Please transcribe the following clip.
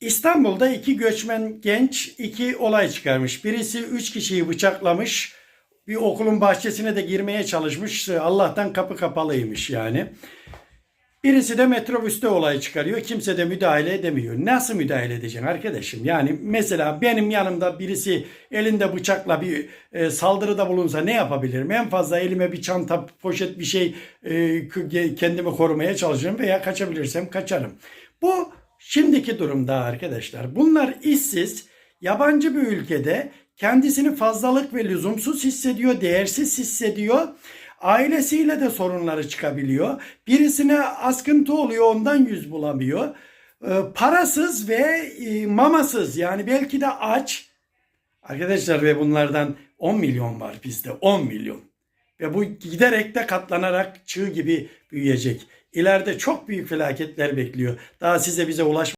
İstanbul'da iki göçmen genç iki olay çıkarmış. Birisi üç kişiyi bıçaklamış. Bir okulun bahçesine de girmeye çalışmış. Allah'tan kapı kapalıymış yani. Birisi de metrobüste olay çıkarıyor. Kimse de müdahale edemiyor. Nasıl müdahale edeceksin arkadaşım? Yani mesela benim yanımda birisi elinde bıçakla bir e, saldırıda bulunsa ne yapabilirim? En fazla elime bir çanta, poşet bir şey e, kendimi korumaya çalışırım veya kaçabilirsem kaçarım. Bu şimdiki durumda arkadaşlar. Bunlar işsiz, yabancı bir ülkede kendisini fazlalık ve lüzumsuz hissediyor, değersiz hissediyor. Ailesiyle de sorunları çıkabiliyor. Birisine askıntı oluyor ondan yüz bulamıyor. Ee, parasız ve e, mamasız yani belki de aç. Arkadaşlar ve bunlardan 10 milyon var bizde 10 milyon. Ve bu giderek de katlanarak çığ gibi büyüyecek. İleride çok büyük felaketler bekliyor. Daha size bize ulaş